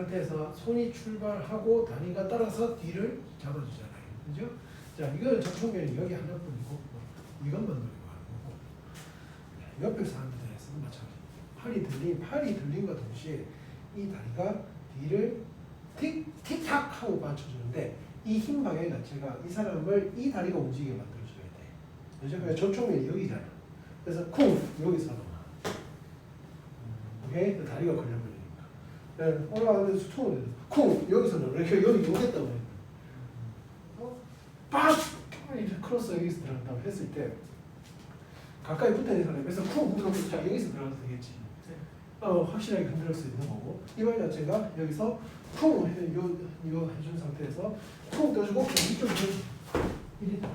상태에서 손이 출발하고 다리가 따라서 뒤를 잡아주잖아요. 그죠? 자, 이거는 접촉면이 여기 하나뿐이고 이것만 노리고 하는 거고 네, 옆에 사람들에서는 마찬가지. 팔이 들린 팔이 들린과 동시에 이 다리가 뒤를 틱 틱탁 하고 받쳐주는데 이 힘 방향 자체가 이 사람을 이 다리가 움직이게 만들어줘야 돼. 그죠? 그러니까 접촉면이 여기잖아. 그래서 쿵 여기서 나와. 오케이? 그 다리가 걸려버리 네, 올라가는데 수통을 쿵 여기서는 이렇게 여기 오겠다고 해. 어? 빡! 이렇게 크로스 여기서 들어간다고 했을 때 가까이 붙어 있는 사람에서 쿵 흔들어서 자 여기서 들어가도 되겠지. 어, 확실하게 흔들 수 있는 거고 이말 자체가 여기서 쿵 해, 요, 요 해준 상태에서 쿵 떠주고 이쪽 이리 들어가.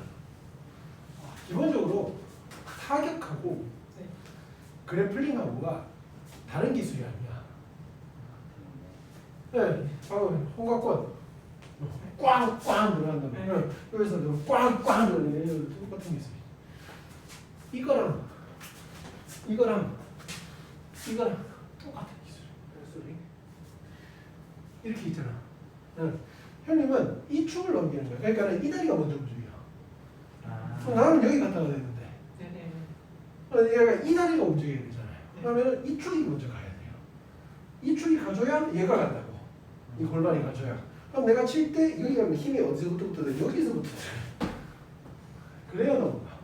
기본적으로 타격하고 네. 그래플링하고가 다른 기술이 아니야. 네, 방금 홍각권 꽝꽝 들어간다고. 네. 네. 여기서 꽝꽝 들어가는 똑같은 기술. 이거랑 이거랑 이거랑 똑같은 기술. 소리. 이렇게 있잖아. 네. 형님은 이 축을 넘기는 거야. 그러니까 이 다리가 먼저 움직여. 아. 나는 여기 갔다가 되는데. 네네. 어, 얘가 이 다리가 움직여야 되잖아요. 네. 그러면 이 축이 먼저 가야 돼요. 이 축이 가줘야 얘가 간다고. 이 골반이 가줘야. 그럼 내가 칠 때 여기 가면 힘이 어디서부터 돼? 여기서부터 넘어가. 어, 콜룸.